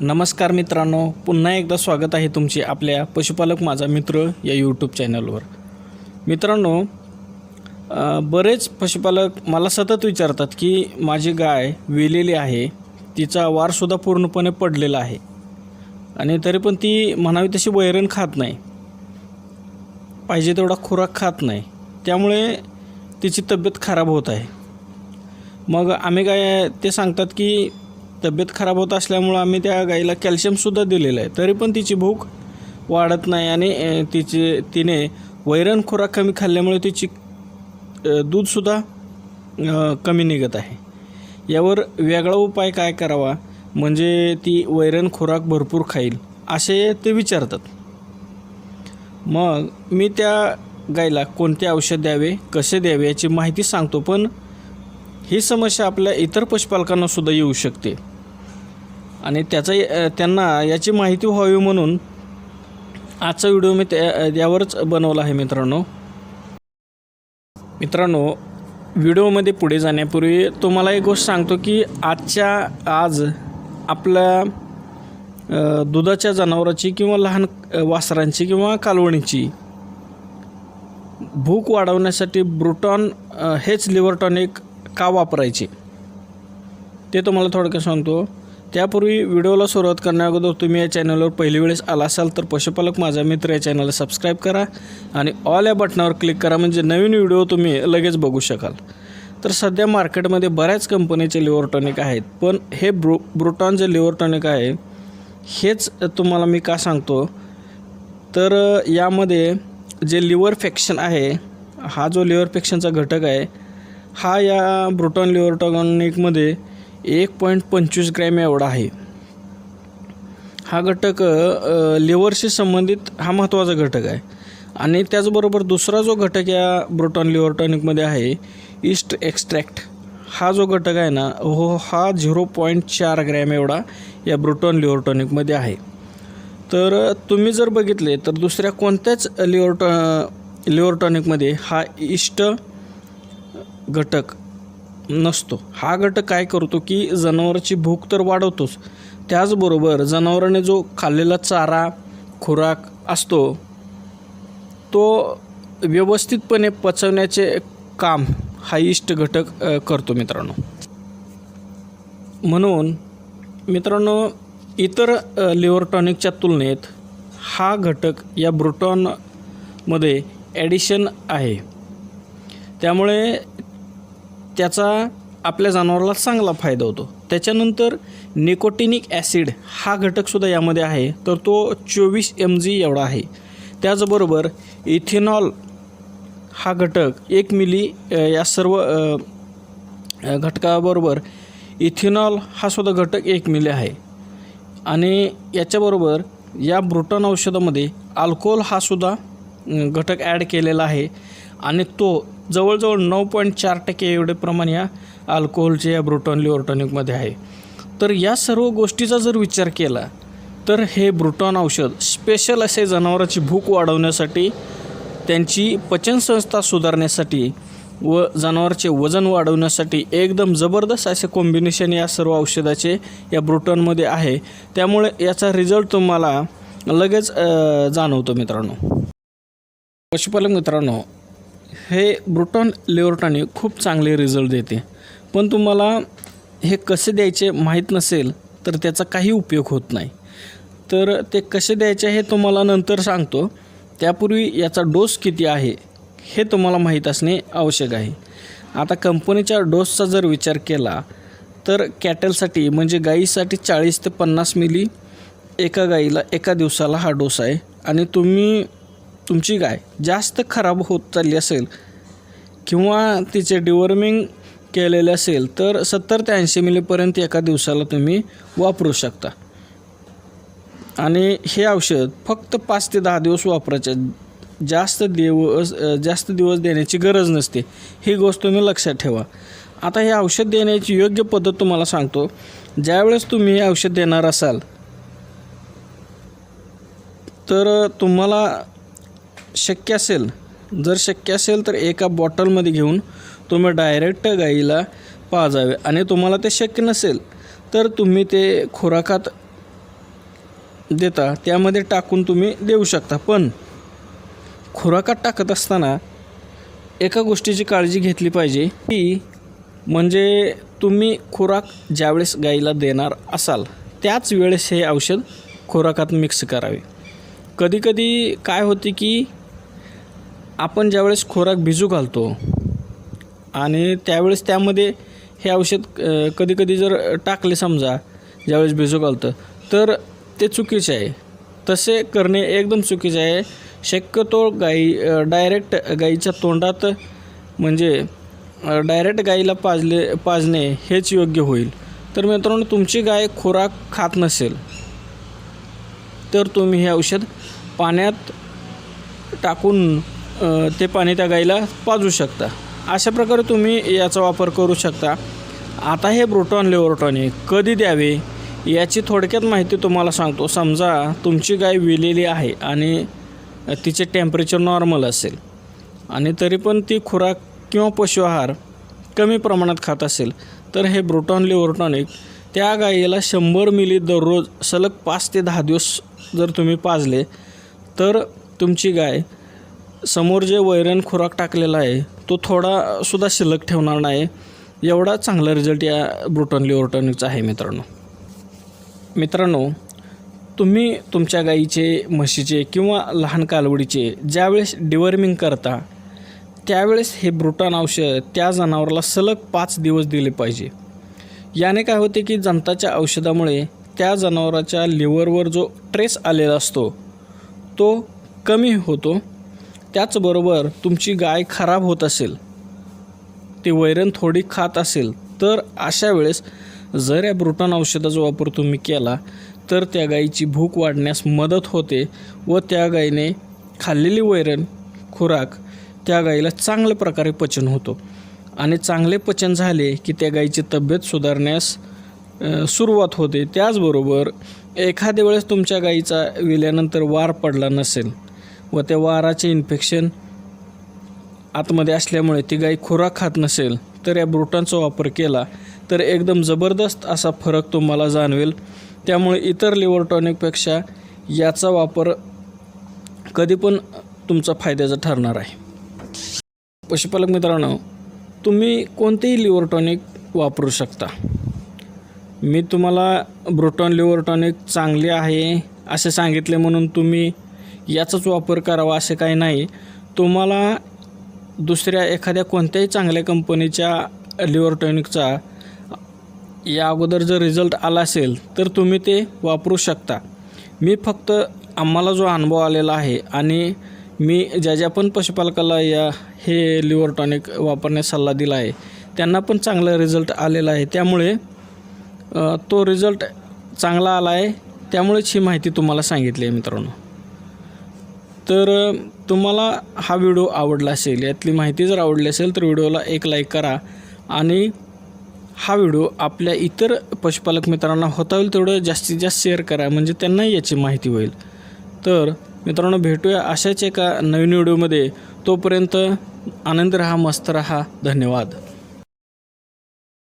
नमस्कार मित्रांनो पुन्हा एकदा स्वागत आहे तुमचे आपल्या पशुपालक माझा मित्र या यूट्यूब चॅनलवर मित्रांनो बरेच पशुपालक मला सतत विचारतात की माझी गाय वेलेली आहे तिचा वारसुद्धा पूर्णपणे पडलेला आहे. आणि तरी पण ती म्हणावी तशी वैरण खात नाही. पाहिजे तेवढा खुराक खात नाही. त्यामुळे तिची तब्येत खराब होत आहे. मग आम्ही काय ते सांगतात की तब्येत खराब होत असल्यामुळं आम्ही त्या गाईला कॅल्शियमसुद्धा दिलेलं आहे. तरी पण तिची भूक वाढत नाही आणि तिचे तिने वैरण खुराक कमी खाल्ल्यामुळे तिची दूधसुद्धा कमी निघत आहे. यावर वेगळा उपाय काय करावा? म्हणजे ती वैरण खुराक भरपूर खाईल असे ते विचारतात. मग मी त्या गायला कोणते औषध द्यावे कसे द्यावे याची माहिती सांगतो पण ही समस्या आपल्या इतर पशुपालकांनासुद्धा येऊ शकते. आणि त्याचा त्यांना याची माहिती व्हावी म्हणून आजचा व्हिडिओ मी त्या यावरच बनवला आहे मित्रांनो. मित्रांनो व्हिडिओमध्ये पुढे जाण्यापूर्वी तुम्हाला एक गोष्ट सांगतो की आजच्या आज आपल्या दुधाच्या जनावराची किंवा लहान वासरांची किंवा कालवणीची भूक वाढवण्यासाठी ब्रुटॉन हेच लिव्हर टॉनिक का वापरायचे? ते तुम्हाला थोडक्यात सांगतो. त्यापूर्वी व्हिडिओला सुरुवात करण्याअगोदर तुम्ही या चॅनलवर पहिली वेळेस आला असाल तर पशुपालक माझा मित्र या चॅनलला सबस्क्राईब करा आणि ऑल या बटनावर क्लिक करा म्हणजे नवीन व्हिडिओ तुम्ही लगेच बघू शकाल. तर सध्या मार्केटमध्ये बऱ्याच कंपनीचे लिव्हर टॉनिक आहेत पण हे ब्रु ब्रुटॉन जे लिव्हर टॉनिक आहे हेच तुम्हाला मी का सांगतो? तर यामध्ये जे लिव्हर फेक्शन आहे हा जो लिव्हर फेक्शनचा घटक आहे हा या ब्रुटॉन लिव्हर टॉनिकमध्ये एक पॉईंट पंचवीस ग्रॅम एवढा आहे. हा घटक लिव्हरशी संबंधित हा महत्त्वाचा घटक आहे. आणि त्याचबरोबर दुसरा जो घटक या ब्रोटॉन लिव्हर टॉनिकमध्ये आहे ईस्ट एक्स्ट्रॅक्ट. हा जो घटक आहे ना हो हा झिरो पॉईंट चार ग्रॅम एवढा या ब्रोटॉन लिव्हर टॉनिकमध्ये आहे. तर तुम्ही जर बघितले तर दुसऱ्या कोणत्याच लिव्हर टॉ लिव्हर टॉनिकमध्ये हा इष्ट घटक नसतो. हा घटक काय करतो की जनावराची भूक तर वाढवतोच. त्याचबरोबर जनावराने जो खाल्लेला चारा खुराक असतो तो व्यवस्थितपणे पचवण्याचे काम हा इष्ट घटक करतो मित्रांनो. म्हणून मित्रांनो इतर लिव्हरटॉनिकच्या लिव्हर टॉनिकच्या तुलनेत हा घटक या ब्रुटॉनमध्ये ॲडिशन आहे. त्यामुळे त्याचा आपल्या जनावराला चांगला फायदा होतो. त्याच्यानंतर निकोटिनिक ॲसिड हा घटकसुद्धा यामध्ये आहे. तर तो चोवीस एम जी एवढा आहे. त्याचबरोबर इथेनॉल हा घटक एक मिली या सर्व घटकाबरोबर इथेनॉल हा सुद्धा घटक एक मिली आहे. आणि याच्याबरोबर या ब्रुटन औषधामध्ये अल्कोहोल हा सुद्धा घटक ॲड केलेला आहे. आणि तो जवळजवळ नऊ पॉईंट चार टक्के एवढे प्रमाण या अल्कोहोलचे या ब्रुटॉन लिव्हर्टॉनिकमध्ये आहे. तर या सर्व गोष्टीचा जर विचार केला तर हे ब्रुटॉन औषध स्पेशल असे जनावरांची भूक वाढवण्यासाठी त्यांची पचनसंस्था सुधारण्यासाठी व जनावरचे वजन वाढवण्यासाठी एकदम जबरदस्त असे कॉम्बिनेशन या सर्व औषधाचे या ब्रुटॉनमध्ये आहे. त्यामुळे याचा रिझल्ट तुम्हाला लगेच जाणवतो मित्रांनो. पशुपालक मित्रांनो हे ब्रुटॉन लेओर्टाने खूप चांगले रिझल्ट देते. पण तुम्हाला हे कसे द्यायचे माहीत नसेल तर त्याचा काही उपयोग होत नाही. तर ते कसे द्यायचे हे तुम्हाला नंतर सांगतो. त्यापूर्वी याचा डोस किती आहे हे तुम्हाला माहीत असणे आवश्यक आहे. आता कंपनीच्या डोसचा जर विचार केला तर कॅटलसाठी म्हणजे गाईसाठी चाळीस ते पन्नास मिली एका गाईला एका दिवसाला हा डोस आहे. आणि तुम्ही तुमची गाय जास्त खराब होत चालली असेल किंवा तिचे डिवॉर्मिंग केलेले असेल तर सत्तर ते ऐंशी मिलीपर्यंत एका दिवसाला तुम्ही वापरू शकता. आणि हे औषध फक्त पाच ते दहा दिवस वापरायचे. जास्त दिवस जास्त दिवस देण्याची गरज नसते. ही गोष्ट तुम्ही लक्षात ठेवा. आता हे औषध देण्याची योग्य पद्धत तुम्हाला सांगतो. ज्यावेळेस तुम्ही हे औषध देणार असाल तर तुम्हाला शक्य असेल जर शक्य असेल तर एका बॉटलमध्ये घेऊन तुम्ही डायरेक्ट गाईला पाजावे. आणि तुम्हाला ते शक्य नसेल तर तुम्ही ते खुराकात देता. त्यामध्ये टाकून तुम्ही देऊ शकता. पण खुराकात टाकत असताना एका गोष्टीची काळजी घेतली पाहिजे की म्हणजे तुम्ही खुराक ज्यावेळेस गाईला देणार असाल त्याच वेळेस हे औषध खुराकात मिक्स करावे. कधीकधी काय होते की आपण ज्यावेळेस खोराक भिजू घालतो आणि त्यावेळेस त्यामध्ये हे औषध कधीकधी जर टाकले समजा ज्यावेळेस भिजू घालतं तर ते चुकीचे आहे. तसे करणे एकदम चुकीचे आहे. शक्यतो गाई डायरेक्ट गाईच्या तोंडात म्हणजे डायरेक्ट गाईला पाजले पाजणे हेच योग्य होईल. तर मित्रांनो तुमची गाय खुराक खात नसेल तर तुम्ही हे औषध पाण्यात टाकून ते पाणी त्या गाईला पाजू शकता. अशा प्रकारे तुम्ही याचा वापर करू शकता. आता हे ब्रोटॉन लेवरटॉनिक कधी द्यावे याची थोडक्यात माहिती तुम्हाला सांगतो. समजा तुमची गाय विलेली आहे आणि तिचे टेम्परेचर नॉर्मल असेल आणि तरी पण ती खुराक किंवा पशु आहार कमी प्रमाणात खात असेल तर हे ब्रोटॉन लिव्हरटॉनिक त्या गाईला शंभर मिली दररोज सलग पाच ते दहा दिवस जर तुम्ही पाजले तर तुमची गाय समोर जे वैरण खुराक टाकलेला आहे तो थोडासुद्धा शिल्लक ठेवणार नाही. एवढा चांगला रिझल्ट या ब्रुटनली ओरटॉनिकचा आहे मित्रांनो. मित्रांनो तुम्ही तुमच्या गाईचे म्हशीचे किंवा लहान कालवडीचे ज्यावेळेस डिवर्मिंग करता त्यावेळेस हे ब्रुटॉन औषध त्या जनावराला सलग पाच दिवस दिले पाहिजे. याने काय होते की जंताच्या औषधामुळे त्या जनावराच्या लिव्हरवर जो ट्रेस आलेला असतो तो कमी होतो. त्याचबरोबर तुमची गाय खराब होत असेल ती वैरण थोडी खात असेल तर अशा वेळेस जर या ब्रुटॉन औषधाचा वापर तुम्ही केला तर त्या गायीची भूक वाढण्यास मदत होते व त्या गायीने खाल्लेली वैरण खुराक त्या गायीला चांगल्या प्रकारे पचन होतो. आणि चांगले पचन झाले की त्या गायीची तब्येत सुधारण्यास सुरुवात होते. त्याचबरोबर एखाद्या वेळेस तुमच्या गायीचा विल्यानंतर वार पडला नसेल व त्या वाराचे इन्फेक्शन आतमध्ये असल्यामुळे ती गाय खुराक खात नसेल तर या ब्रुटांचा वापर केला तर एकदम जबरदस्त असा फरक तुम्हाला जाणवेल. त्यामुळे इतर लिव्हर टॉनिकपेक्षा याचा वापर कधी पण तुमचा फायद्याचा ठरणार आहे. पशुपालक मित्रांनो तुम्ही कोणतेही लिव्हर टॉनिक वापरू शकता. मी तुम्हाला ब्रोटॉन लिव्हर टॉनिक चांगले आहे असे सांगितले म्हणून तुम्ही याचाच वापर करावा असे काही नाही. तुम्हाला दुसऱ्या एखाद्या कोणत्याही चांगल्या कंपनीच्या लिव्हर टॉनिकचा या अगोदर जर रिझल्ट आला असेल तर तुम्ही ते वापरू शकता. मी फक्त आम्हाला जो अनुभव आलेला आहे आणि मी ज्या ज्या पण पशुपालकाला या हे लिव्हर टॉनिक वापरण्यास सल्ला दिला आहे त्यांना पण चांगला रिझल्ट आलेला आहे. त्यामुळे तो रिझल्ट चांगला आला आहे. त्यामुळेच ही माहिती तुम्हाला सांगितली आहे मित्रांनो. तर तुम्हाला हा व्हिडिओ आवडला असेल यातली माहिती जर आवडली असेल तर व्हिडिओला एक लाईक करा आणि हा व्हिडिओ आपल्या इतर पशुपालक मित्रांना होता होईल तेवढं जास्तीत जास्त शेअर करा म्हणजे त्यांनाही याची माहिती होईल. तर मित्रांनो भेटूया अशाच एका नवीन व्हिडिओमध्ये. तोपर्यंत आनंद रहा मस्त रहा. धन्यवाद.